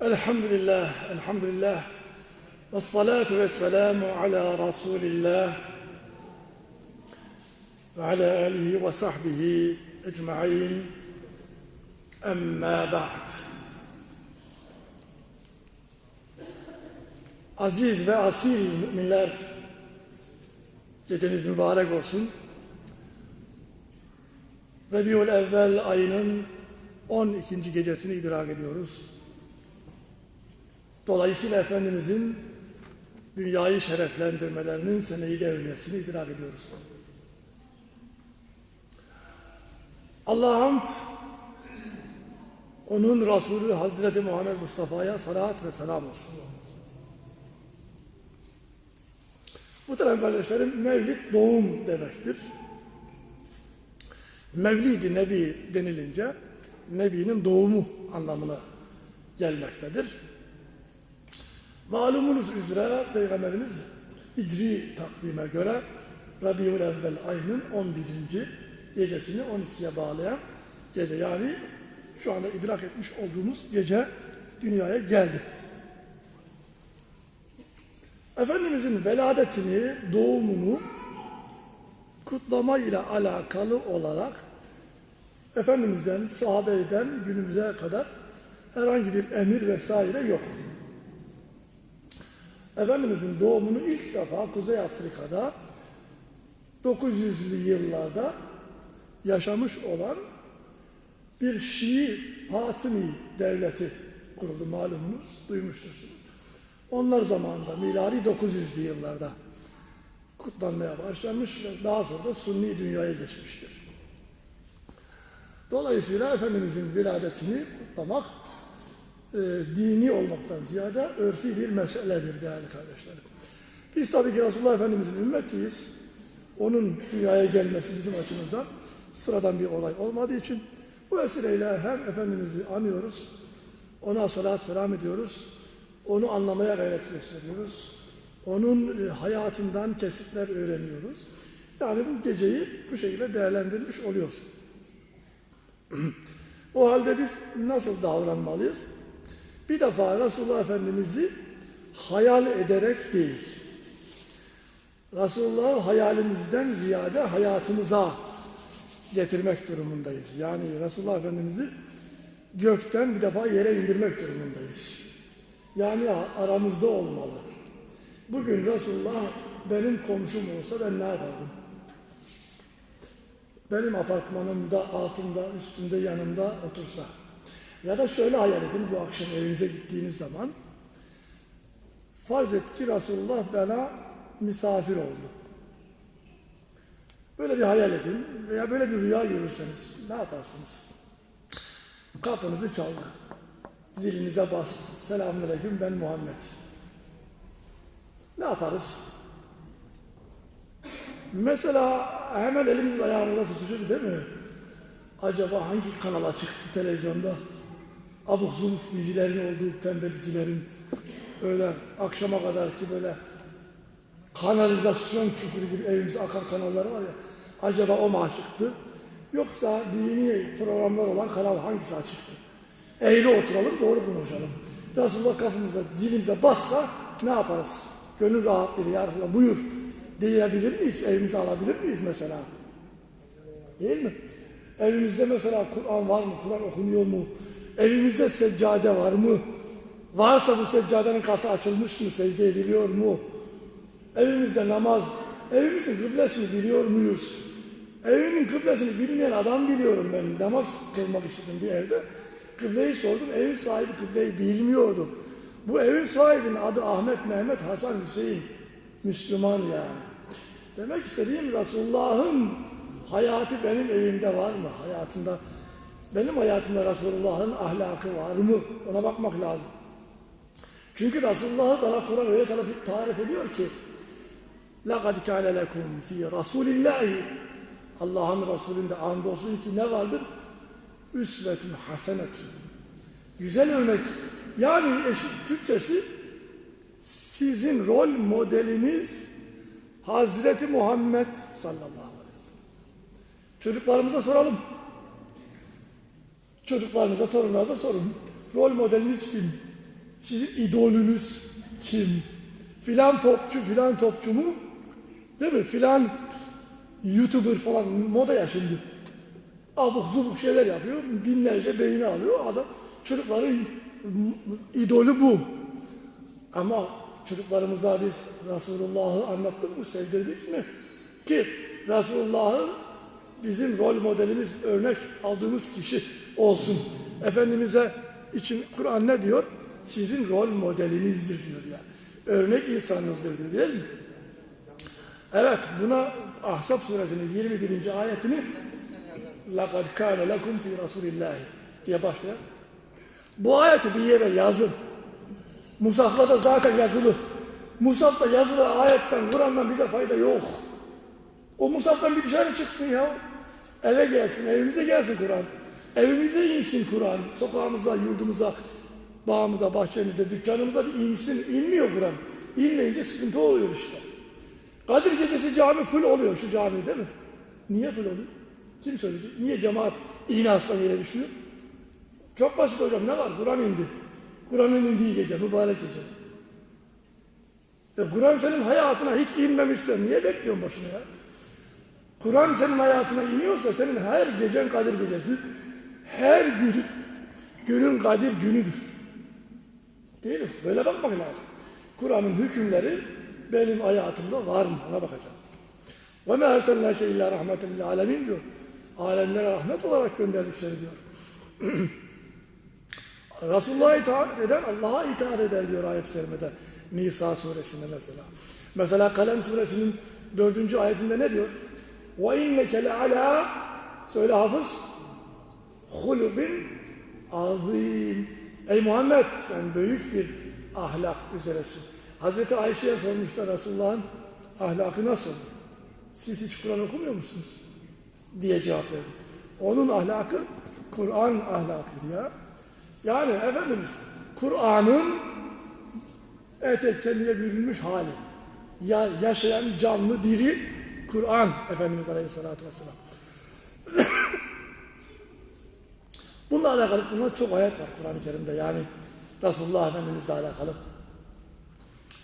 Elhamdülillah, elhamdülillah. Ve salatu ve selamu ala Resulillah ve ala alihi ve sahbihi ecma'in. Emma ba'd. Aziz ve asil müminler, geceniz mübarek olsun. Rabiul evvel ayının 12. gecesini idrak ediyoruz. Dolayısıyla Efendimizin dünyayı şereflendirmelerinin seneyi devriyesini idrak ediyoruz. Allah'a hamd, onun Resulü Hazreti Muhammed Mustafa'ya salat ve selam olsun. Muhterem kardeşlerim, Mevlid doğum demektir. Mevlid-i Nebi denilince, Nebi'nin doğumu anlamına gelmektedir. Malumunuz üzere Peygamberimiz Hicri takvime göre Rabiul Evvel ayının 11. gecesini 12'ye bağlayan gece yani şu anda idrak etmiş olduğumuz gece dünyaya geldi. Efendimizin veladetini, doğumunu kutlama ile alakalı olarak Efendimiz'den, sahabeyden günümüze kadar herhangi bir emir vesaire yok. Efendimizin doğumunu ilk defa Kuzey Afrika'da 900'lü yıllarda yaşamış olan bir Şii Fatimi devleti kuruldu malumunuz, duymuştursunuz. Onlar zamanında milari 900'lü yıllarda kutlanmaya başlanmış ve daha sonra da Sunni dünyaya geçmiştir. Dolayısıyla Efendimizin viladetini kutlamak e, dini olmaktan ziyade örfi bir meseledir değerli kardeşlerim. Biz tabii ki Resulullah Efendimizin ümmetiyiz. Onun dünyaya gelmesi bizim açımızdan sıradan bir olay olmadığı için bu vesileyle hem Efendimiz'i anıyoruz, ona salat selam ediyoruz, onu anlamaya gayret gösteriyoruz, onun e, hayatından kesitler öğreniyoruz. Yani bu geceyi bu şekilde değerlendirmiş oluyoruz. o halde biz nasıl davranmalıyız? Bir defa Resulullah Efendimiz'i hayal ederek değil, Resulullah'ı hayalimizden ziyade hayatımıza getirmek durumundayız. Yani Resulullah Efendimiz'i gökten bir defa yere indirmek durumundayız. Yani aramızda olmalı. Bugün Resulullah benim komşum olsa ben ne yapardım? Benim apartmanımda, altımda, üstünde, yanımda otursa. Ya da şöyle hayal edin bu akşam evinize gittiğiniz zaman. Farz et ki Resulullah bana misafir oldu. Böyle bir hayal edin veya böyle bir rüya görürseniz ne yaparsınız? Kapınızı çaldı. Zilinize bastı. Selamünaleyküm ben Muhammed. Ne yaparız? Mesela hemen elimiz ayağımıza tutuşur değil mi? Acaba hangi kanala çıktı televizyonda? Abuk zuluf dizilerin olduğu pembe dizilerin öyle akşama kadar ki böyle kanalizasyon çukuru gibi evimize akar kanalları var ya. Acaba o mu çıktı? Yoksa dini programlar olan kanal hangisi açıktı? Eğri oturalım doğru konuşalım. Resulullah kafamıza zilimize bassa ne yaparız? Gönül rahatlığıyla ya Resulallah buyur diyebilir miyiz? Evimize alabilir miyiz mesela? Değil mi? Evimizde mesela Kur'an var mı? Kur'an okunuyor mu? Evimizde seccade var mı? Varsa bu seccadenin katı açılmış mı? Secde ediliyor mu? Evimizde namaz, evimizin kıblesini biliyor muyuz? Evimin kıblesini bilmeyen adam biliyorum ben. Namaz kılmak istedim bir evde. Kıbleyi sordum. Evin sahibi kıbleyi bilmiyordu. Bu evin sahibinin adı Ahmet, Mehmet, Hasan, Hüseyin. Müslüman yani. Demek istediğim Resulullah'ın hayatı benim evimde var mı? Hayatında benim hayatımda Resulullah'ın ahlakı var mı? Ona bakmak lazım. Çünkü Resulullah'ı bana Kur'an öyle tarif ediyor ki لَقَدْ كَانَ لَكُمْ ف۪ي رَسُولِ اللّٰهِ Allah'ın Resulü'nde andolsun ki ne vardır? Üsvetün hasenetün. Güzel örnek. Yani eşit, Türkçesi sizin rol modeliniz Hazreti Muhammed sallallahu aleyhi ve sellem. Çocuklarımıza soralım. Çocuklarınıza, torunlarınıza sorun. Rol modeliniz kim? Sizin idolünüz kim? Filan popçu, filan topçu mu? Değil mi? Filan YouTuber falan moda ya şimdi. Abuk zubuk şeyler yapıyor. Binlerce beğeni alıyor. Adam çocukların idolü bu. Ama çocuklarımıza biz Resulullah'ı anlattık mı, sevdirdik mi? Ki Resulullah'ı bizim rol modelimiz, örnek aldığımız kişi olsun. Efendimiz'e için Kur'an ne diyor? Sizin rol modelinizdir diyor yani. Örnek insanınızdır diyor değil mi? Evet buna Ahzab suresinin 21. ayetini لَقَدْ كَانَ لَكُمْ فِي رَسُولِ اللّٰهِ diye başlıyor. Bu ayeti bir yere yazın. Musaf'ta da zaten yazılı. Musaf'ta yazılı ayetten, Kur'an'dan bize fayda yok. O Musaf'tan bir dışarı çıksın ya. Eve gelsin, evimize gelsin Kur'an. Evimize insin Kur'an. Sokağımıza, yurdumuza, bağımıza, bahçemize, dükkanımıza bir insin. İnmiyor Kur'an. İnmeyince sıkıntı oluyor işte. Kadir gecesi cami full oluyor şu cami değil mi? Niye full oluyor? Kim söyleyecek? Niye cemaat iğne aslan yere düşmüyor? Çok basit hocam ne var? Kur'an indi. Kur'an'ın indiği gece, mübarek gece. E, Kur'an senin hayatına hiç inmemişse niye bekliyorsun boşuna ya? Kur'an senin hayatına iniyorsa senin her gecen Kadir gecesi, her gün günün Kadir günüdür. Değil mi? Böyle bakmak lazım. Kur'an'ın hükümleri benim hayatımda var mı? Ona bakacağız. Ve me ersennâke illâ rahmeten lil alemin diyor. Alemlere rahmet olarak gönderdik seni diyor. Resulullah'a itaat eden Allah'a itaat eder diyor ayet-i kerimede. Nisa suresinde mesela. Mesela Kalem suresinin dördüncü ayetinde ne diyor? Ve inneke le ala söyle hafız hulubin azim. Ey Muhammed sen büyük bir ahlak üzeresin. Hazreti Ayşe'ye sormuşlar Resulullah'ın ahlakı nasıl? Siz hiç Kur'an okumuyor musunuz? diye cevap verdi. Onun ahlakı Kur'an ahlakıdır ya. Yani Efendimiz Kur'an'ın etek kemiğe bürünmüş hali. Ya, yaşayan canlı diri Kur'an Efendimiz Aleyhisselatü Vesselam. Bununla alakalı bunlar çok ayet var Kur'an-ı Kerim'de yani Resulullah Efendimizle alakalı.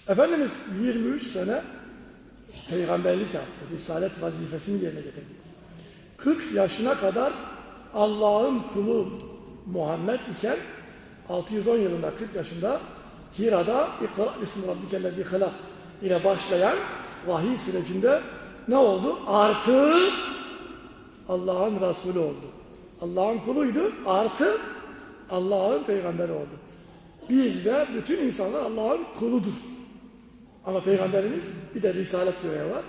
Efendimiz 23 sene peygamberlik yaptı. Risalet vazifesini yerine getirdi. 40 yaşına kadar Allah'ın kulu Muhammed iken 610 yılında 40 yaşında Hira'da İkra bismi rabbikellezi halak ile başlayan vahiy sürecinde ne oldu? Artı Allah'ın Resulü oldu. Allah'ın kuluydu artı Allah'ın peygamberi oldu. Biz ve bütün insanlar Allah'ın kuludur. Ama peygamberimiz bir de risalet görevi var.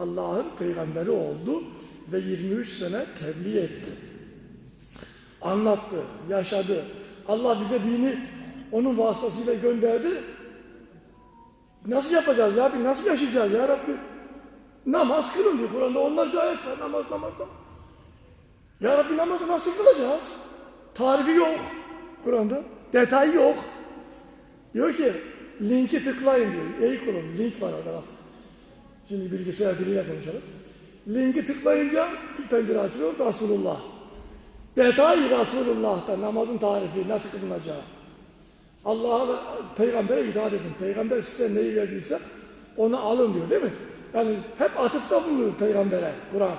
Allah'ın peygamberi oldu ve 23 sene tebliğ etti. Anlattı, yaşadı. Allah bize dini onun vasıtasıyla gönderdi. Nasıl yapacağız ya? Bir nasıl yaşayacağız ya Rabbi? Namaz kılın diyor Kur'an'da onlarca ayet var. Namaz, namaz, namaz. Ya Rabbi namazı nasıl kılacağız? Tarifi yok Kur'an'da. Detayı yok. Diyor ki linki tıklayın diyor. Ey kulum link var orada bak. Şimdi bilgisayar diliyle konuşalım. Linki tıklayınca bir pencere açılıyor Resulullah. Detay Resulullah'ta namazın tarifi nasıl kılınacağı. Allah'a ve peygambere itaat edin. Peygamber size neyi verdiyse onu alın diyor değil mi? Yani hep atıfta bulunuyor peygambere Kur'an.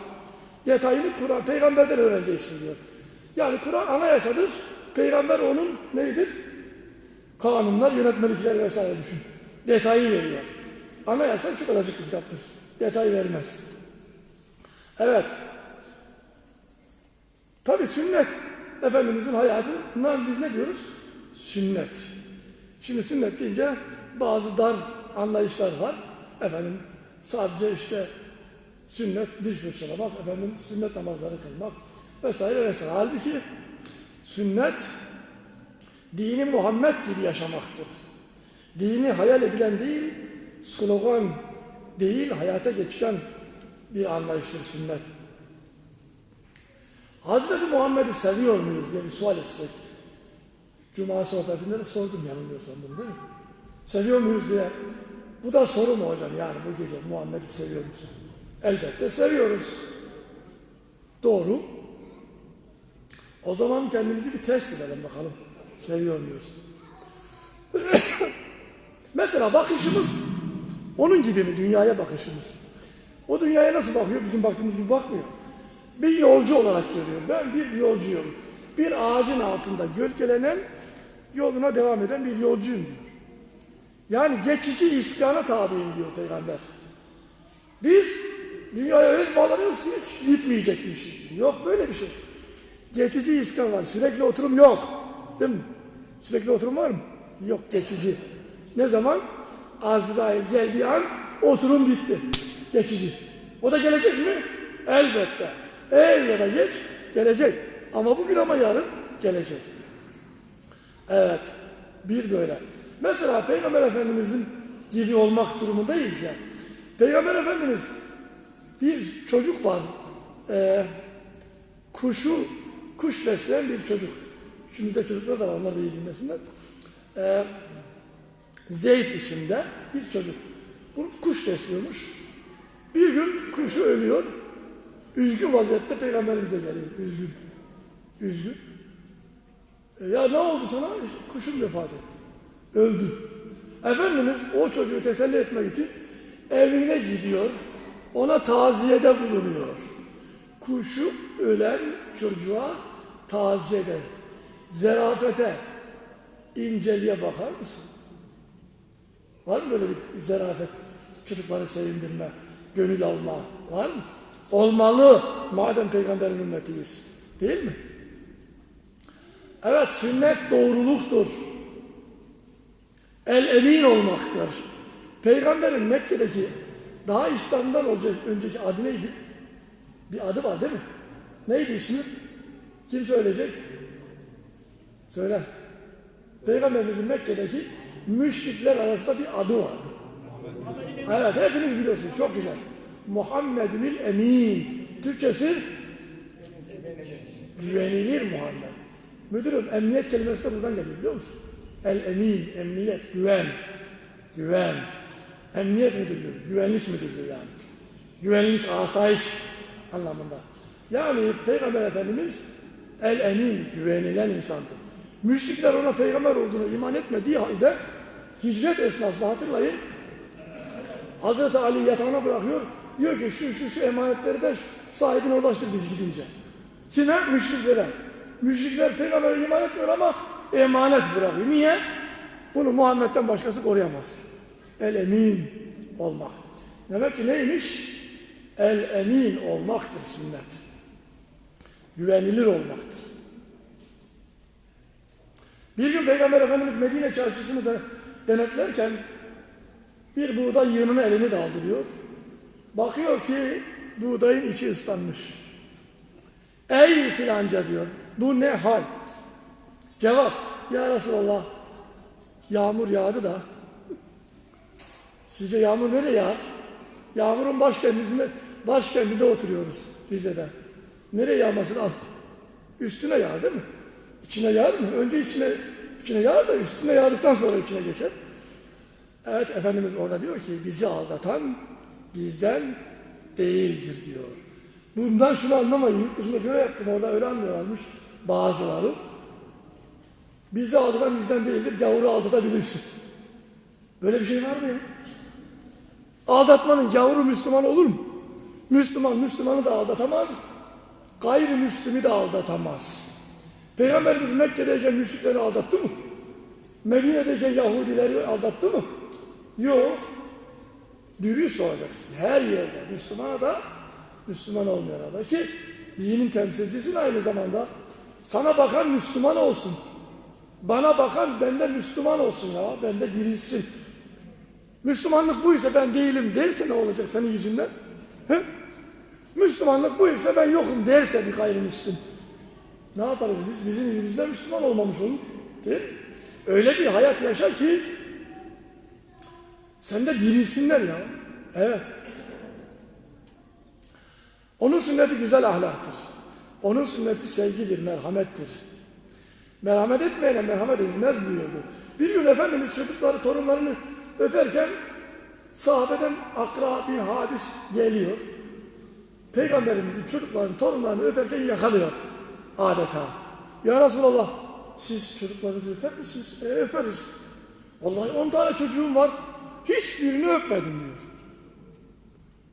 Detayını Kur'an peygamberden öğreneceksin diyor. Yani Kur'an anayasadır. Peygamber onun neydir? Kanunlar, yönetmelikler vesaire düşün. Detayı veriyor. Anayasa şu kadarcık bir kitaptır. Detay vermez. Evet. Tabi sünnet. Efendimizin hayatından biz ne diyoruz? Sünnet. Şimdi sünnet deyince bazı dar anlayışlar var. Efendim sadece işte sünnet diş fırçalamak, efendim sünnet namazları kılmak vesaire vesaire. Halbuki sünnet dini Muhammed gibi yaşamaktır. Dini hayal edilen değil, slogan değil, hayata geçiren bir anlayıştır sünnet. Hazreti Muhammed'i seviyor muyuz diye bir sual etsek. Cuma sohbetinde de sordum yanılmıyorsam bunu değil mi? Seviyor muyuz diye. Bu da soru mu hocam yani bu gece Muhammed'i seviyor musun? Elbette seviyoruz. Doğru. O zaman kendimizi bir test edelim bakalım. Seviyor muyuz? Mesela bakışımız onun gibi mi dünyaya bakışımız? O dünyaya nasıl bakıyor? Bizim baktığımız gibi bakmıyor. Bir yolcu olarak görüyor. Ben bir yolcuyum. Bir ağacın altında gölgelenen yoluna devam eden bir yolcuyum diyor. Yani geçici iskana tabiyim diyor peygamber. Biz dünyaya öyle bağlanıyoruz ki hiç gitmeyecekmişiz. Yok böyle bir şey. Geçici iskan var. Sürekli oturum yok. Değil mi? Sürekli oturum var mı? Yok geçici. Ne zaman? Azrail geldiği an oturum bitti. Geçici. O da gelecek mi? Elbette. Er ya da geç gelecek. Ama bugün ama yarın gelecek. Evet. Bir böyle. Mesela Peygamber Efendimizin gibi olmak durumundayız ya. Peygamber Efendimiz bir çocuk var. Ee, kuşu, kuş besleyen bir çocuk. İçimizde çocuklar da var, onlar da iyi dinlesinler. Ee, Zeyd isimde bir çocuk. Bu kuş besliyormuş. Bir gün kuşu ölüyor. Üzgün vaziyette peygamberimize geliyor. Üzgün. Üzgün. E, ya ne oldu sana? İşte kuşum vefat etti. Öldü. Efendimiz o çocuğu teselli etmek için evine gidiyor. Ona taziyede bulunuyor. Kuşu ölen çocuğa taziye eder. Zerafete, inceliğe bakar mısın? Var mı böyle bir zerafet? Çocukları sevindirme, gönül alma. Var mı? Olmalı. Madem peygamberin ümmetiyiz. Değil mi? Evet sünnet doğruluktur. El emin olmaktır. Peygamberin Mekke'deki daha İslam'dan önceki adı neydi? Bir adı var değil mi? Neydi ismi? Kim söyleyecek? Söyle. Peygamberimizin Mekke'deki müşrikler arasında bir adı vardı. Evet hepiniz biliyorsunuz çok güzel. Muhammedül Emin. Türkçesi güvenilir Muhammed. Müdürüm emniyet kelimesi de buradan geliyor biliyor musun? El emin, emniyet, güven. Güven. Emniyet müdürlüğü, güvenlik müdürlüğü yani. Güvenlik, asayiş anlamında. Yani Peygamber Efendimiz el emin, güvenilen insandı. Müşrikler ona peygamber olduğunu iman etmediği halde hicret esnasında hatırlayın Hazreti Ali yatağına bırakıyor. Diyor ki şu şu şu emanetleri de sahibine ulaştır biz gidince. Kime? Müşriklere. Müşrikler peygambere iman etmiyor ama emanet bırakıyor. Niye? Bunu Muhammed'den başkası koruyamaz. El emin olmak. Demek ki neymiş? El emin olmaktır sünnet. Güvenilir olmaktır. Bir gün Peygamber Efendimiz Medine çarşısını da denetlerken bir buğday yığınına elini daldırıyor. Bakıyor ki buğdayın içi ıslanmış. Ey filanca diyor. Bu ne hal? Cevap. Ya Resulallah yağmur yağdı da sizce yağmur nereye yağar? Yağmurun başkentinde, başkentinde oturuyoruz Rize'de. Nereye yağması lazım? Üstüne yağar değil mi? İçine yağar mı? Önce içine, içine yağar da üstüne yağdıktan sonra içine geçer. Evet Efendimiz orada diyor ki bizi aldatan bizden değildir diyor. Bundan şunu anlamayın. Yurt dışında göre yaptım orada öyle anlıyorlarmış bazıları. Bizi aldatan bizden değildir. Gavuru aldatabilirsin. Böyle bir şey var mı ya? Aldatmanın gavuru Müslüman olur mu? Müslüman Müslümanı da aldatamaz. Gayrimüslimi de aldatamaz. Peygamberimiz Mekke'deyken müşrikleri aldattı mı? Medine'deyken Yahudileri aldattı mı? Yok. Dürüst olacaksın. Her yerde. Müslümana da, Müslüman olmayana da ki dinin temsilcisin aynı zamanda. Sana bakan Müslüman olsun. Bana bakan bende Müslüman olsun ya. Bende dirilsin. Müslümanlık buysa ben değilim derse ne olacak senin yüzünden? He? Müslümanlık buysa ben yokum derse bir gayrimüslim. Ne yaparız biz? Bizim yüzümüzden Müslüman olmamış olur. Değil mi? Öyle bir hayat yaşa ki sen de dirilsinler ya. Evet. Onun sünneti güzel ahlaktır. Onun sünneti sevgidir, merhamettir. Merhamet etmeyene merhamet edilmez buyurdu. Bir gün Efendimiz çocukları, torunlarını öperken sahabeden Akra bin Hadis geliyor. Peygamberimizin çocuklarını, torunlarını öperken yakalıyor adeta. Ya Resulallah siz çocuklarınızı öper misiniz? E, öperiz. Vallahi 10 tane çocuğum var. Hiçbirini öpmedim diyor.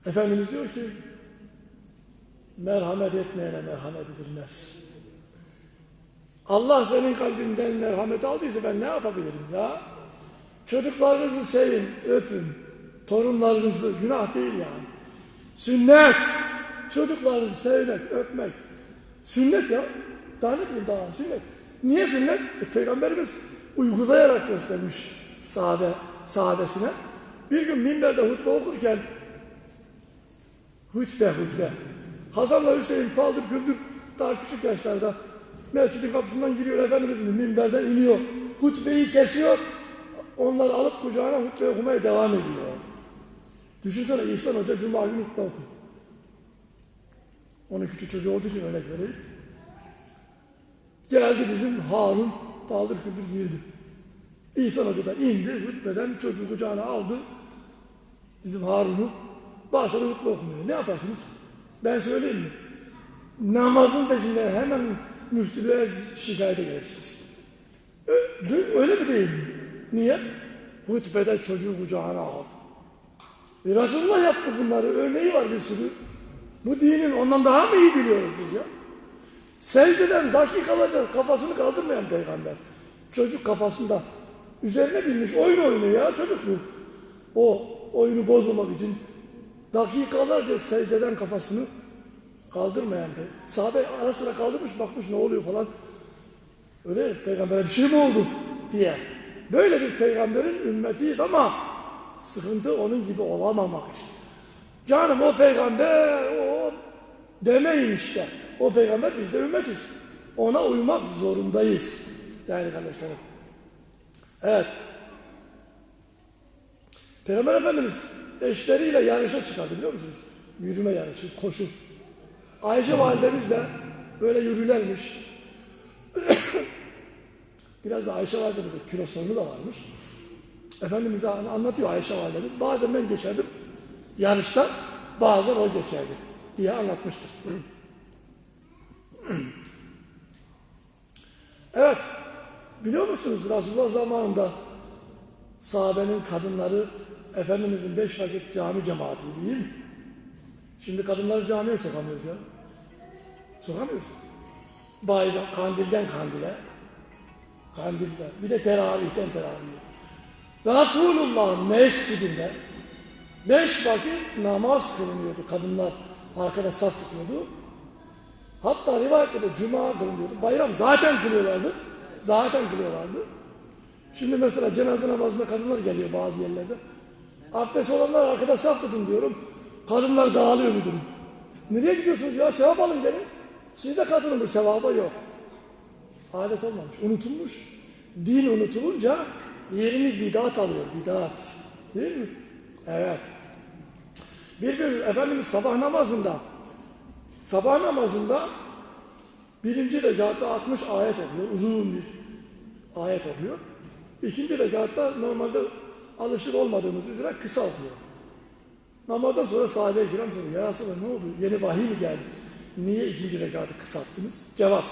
Efendimiz diyor ki merhamet etmeyene merhamet edilmez. Allah senin kalbinden merhamet aldıysa ben ne yapabilirim ya? Çocuklarınızı sevin, öpün. Torunlarınızı, günah değil yani. Sünnet. Çocuklarınızı sevmek, öpmek. Sünnet ya. Daha ne diyeyim daha sünnet. Niye sünnet? E, Peygamberimiz uygulayarak göstermiş sahabe, sahabesine. Bir gün minberde hutbe okurken hutbe hutbe. Hasan'la Hüseyin paldır küldür daha küçük yaşlarda mescidin kapısından giriyor Efendimiz minberden iniyor. Hutbeyi kesiyor. Onları alıp kucağına hutbe okumaya devam ediyor. Düşünsene İhsan Hoca Cuma günü hutbe okuyor. Onun küçük çocuğu olduğu için örnek vereyim. Geldi bizim Harun paldır küldür girdi. İhsan Hoca da indi hutbeden çocuğu kucağına aldı. Bizim Harun'u başladı hutbe okumaya. Ne yaparsınız? Ben söyleyeyim mi? Namazın peşinden hemen müftülüğe şikayete gelirsiniz. Öyle mi değil mi? Niye? Hutbede çocuğu kucağına aldı. E Resulullah yaptı bunları. Örneği var bir sürü. Bu dinin ondan daha mı iyi biliyoruz biz ya? Secdeden dakikalarca kafasını kaldırmayan peygamber. Çocuk kafasında üzerine binmiş oyun oynuyor ya çocuk bu. O oyunu bozmamak için dakikalarca secdeden kafasını kaldırmayan peygamber. Sahabe ara sıra kaldırmış bakmış ne oluyor falan. Öyle? Peygambere bir şey mi oldu diye. Böyle bir peygamberin ümmetiyiz ama sıkıntı onun gibi olamamak işte. Canım o peygamber o demeyin işte. O peygamber biz de ümmetiz. Ona uymak zorundayız. Değerli kardeşlerim. Evet. Peygamber Efendimiz eşleriyle yarışa çıkardı biliyor musunuz? Yürüme yarışı, koşu. Ayşe validemiz de böyle yürülermiş. Biraz da Ayşe validemizde kilo sorunu da varmış. Efendimiz anlatıyor Ayşe validemiz. Bazen ben geçerdim yarışta, bazen o geçerdi diye anlatmıştır. evet, biliyor musunuz Resulullah zamanında sahabenin kadınları Efendimizin beş vakit cami cemaati değil mi? Şimdi kadınları camiye sokamıyoruz ya. Sokamıyoruz. Bayram, kandilden kandile. Kandilden. Bir de teravihten teravihe. Resulullah mescidinde beş vakit namaz kılınıyordu. Kadınlar arkada saf tutuyordu. Hatta rivayetlerde cuma kılınıyordu. Bayram zaten kılıyorlardı. Zaten kılıyorlardı. Şimdi mesela cenaze namazında kadınlar geliyor bazı yerlerde. Abdest olanlar arkada saf tutun diyorum. Kadınlar dağılıyor müdürüm. Nereye gidiyorsunuz ya? Sevap alın gelin. Siz de katılın bu sevaba yok. Adet olmamış. Unutulmuş. Din unutulunca yerini bidat alıyor. Bidat. Değil mi? Evet. Bir gün Efendimiz sabah namazında sabah namazında birinci rekatta 60 ayet okuyor. Uzun bir ayet okuyor. İkinci rekatta normalde alışık olmadığımız üzere kısa okuyor. Namazdan sonra sahabe-i kiram soruyor. Ya Resulallah ne oldu? Yeni vahiy mi geldi? Niye ikinci rekatı kısalttınız? Cevap.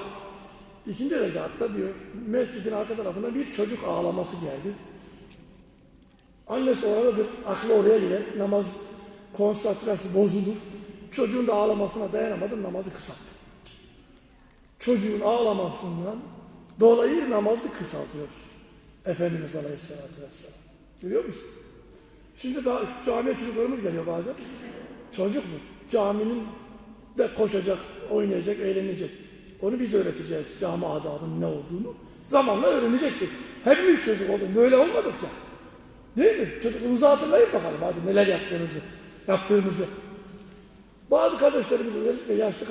İkinci rekatta diyor mescidin arka tarafında bir çocuk ağlaması geldi. Annesi oradadır. Aklı oraya gider. Namaz konsantrası bozulur. Çocuğun da ağlamasına dayanamadım. Namazı kısalttı. Çocuğun ağlamasından dolayı namazı kısaltıyor. Efendimiz Aleyhisselatü Vesselam. Görüyor musun? Şimdi camiye çocuklarımız geliyor bazen. Çocuk mu? Caminin de koşacak, oynayacak, eğlenecek. Onu biz öğreteceğiz cami adabının ne olduğunu. Zamanla öğrenecektik. Hepimiz çocuk olduk. Böyle olmadık ya. Değil mi? Çocukluğunuzu hatırlayın bakalım hadi neler yaptığınızı, yaptığımızı. Bazı kardeşlerimiz özellikle yaşlı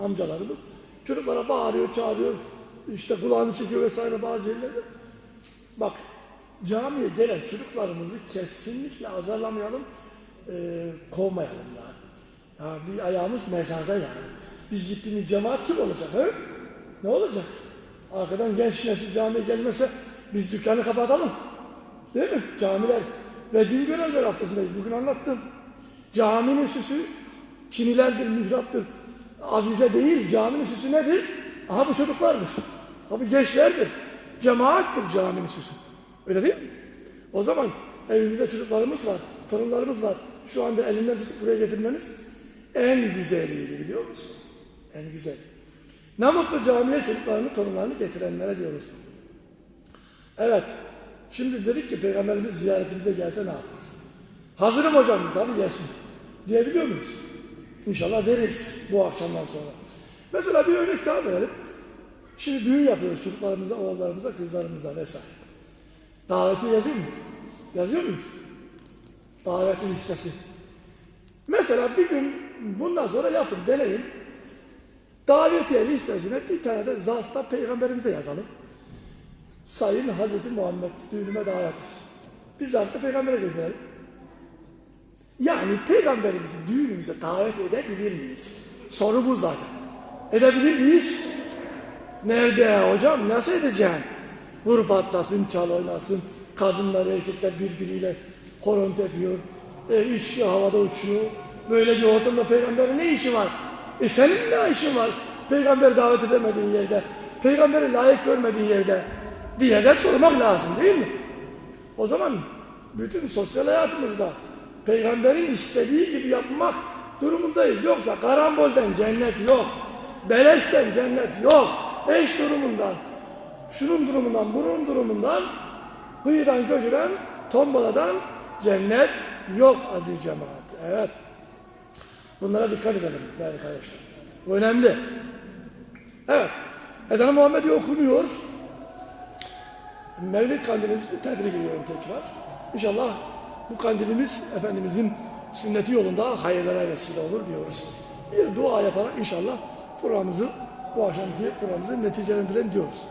amcalarımız çocuklara bağırıyor, çağırıyor, işte kulağını çekiyor vesaire bazı yerlerde. Bak camiye gelen çocuklarımızı kesinlikle azarlamayalım, e, kovmayalım yani. yani. Bir ayağımız mezarda yani. Biz gittiğimiz cemaat kim olacak? He? Ne olacak? Arkadan genç nesil camiye gelmese biz dükkanı kapatalım. Değil mi? Camiler ve din görevleri haftasındayız. Bugün anlattım. Caminin süsü çinilerdir, mihraptır. Avize değil, caminin süsü nedir? Aha bu çocuklardır. Aha bu gençlerdir. Cemaattir caminin süsü. Öyle değil mi? O zaman evimizde çocuklarımız var, torunlarımız var. Şu anda elinden tutup buraya getirmeniz en güzeliydi biliyor musunuz? En güzel. Ne mutlu camiye çocuklarını, torunlarını getirenlere diyoruz. Evet. Şimdi dedik ki Peygamberimiz ziyaretimize gelse ne yaparız? Hazırım hocam tabii gelsin. Diyebiliyor muyuz? İnşallah deriz bu akşamdan sonra. Mesela bir örnek daha verelim. Şimdi düğün yapıyoruz çocuklarımıza, oğullarımıza, kızlarımıza vesaire. Daveti yazıyor muyuz? Yazıyor muyuz? Davetli listesi. Mesela bir gün bundan sonra yapın, deneyin. Davetiye listesine bir tane de zarfta peygamberimize yazalım. Sayın Hazreti Muhammed düğünüme davetlisin. Biz zarfta peygambere gönderelim. Yani peygamberimizi düğünümüze davet edebilir miyiz? Soru bu zaten. Edebilir miyiz? Nerede hocam? Nasıl edeceksin? Vur patlasın, çal oynasın. Kadınlar, erkekler birbiriyle horon tepiyor. E, içki havada uçuyor. Böyle bir ortamda peygamberin ne işi var? E senin ne işin var? Peygamber davet edemediğin yerde, peygamberi layık görmediğin yerde diye de sormak lazım değil mi? O zaman bütün sosyal hayatımızda peygamberin istediği gibi yapmak durumundayız. Yoksa karambolden cennet yok. Beleşten cennet yok. Eş durumundan, şunun durumundan, bunun durumundan, kıyıdan köşeden, tombaladan cennet yok aziz cemaat. Evet. Bunlara dikkat edelim değerli kardeşler. Bu önemli. Evet. Ezan-ı Muhammedi okunuyor. Mevlid kandilimizi tebrik ediyorum tekrar. İnşallah bu kandilimiz Efendimizin sünneti yolunda hayırlara vesile olur diyoruz. Bir dua yaparak inşallah programımızı, bu akşamki programımızı neticelendirelim diyoruz.